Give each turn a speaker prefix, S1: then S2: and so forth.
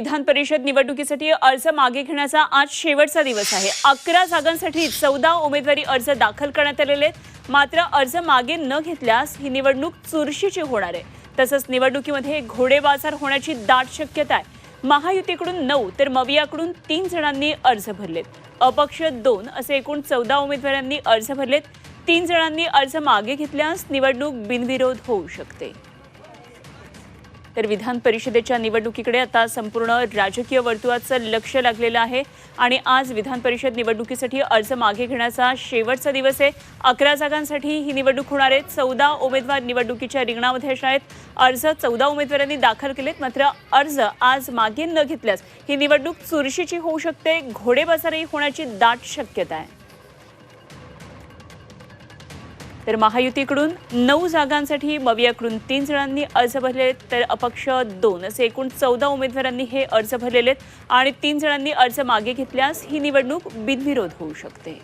S1: विधान परिषद निवडणुकीसाठी अर्ज मागे घेण्याचा आज शेवटचा दिवस आहे. अकरा जागांसाठी चौदा उमेदवारी अर्ज दाखल करण्यात आलेले आहेत. मात्र अर्ज मागे न घेतल्यास ही निवडणूक चुरशीची होणार आहे. तसंच निवडणुकीमध्ये घोडेबाजार होण्याची दाट शक्यता आहे. महायुतीकडून नऊ तर मवियाकडून तीन जणांनी अर्ज भरलेत. अपक्ष दोन असे एकूण चौदा उमेदवारांनी अर्ज भरलेत. तीन जणांनी अर्ज मागे घेतल्यास निवडणूक बिनविरोध होऊ शकते. तर विधान परिषदेच्या निवडणुकीकडे आता संपूर्ण राजकीय वर्तुळाचं लक्ष लागलेलं आहे. आणि आज विधान परिषद निवडणुकीसाठी अर्ज मागे घेण्याचा शेवटचा दिवस आहे. अकरा जागांसाठी ही निवडणूक होणार आहे. चौदा उमेदवार निवडणुकीच्या रिंगणामध्ये असणार आहेत. अर्ज चौदा उमेदवारांनी दाखल केलेत. मात्र अर्ज आज मागे न घेतल्यास ही निवडणूक चुरशीची होऊ शकते. घोडेबाजारही होण्याची दाट शक्यता आहे. तर महायुतीकडून नऊ जागांसाठी मवियाकडून तीन जणांनी अर्ज भरले आहेत. तर अपक्ष दोन असे एकूण चौदा उमेदवारांनी हे अर्ज भरलेले आहेत. आणि तीन जणांनी अर्ज मागे घेतल्यास ही निवडणूक बिनविरोध होऊ शकते.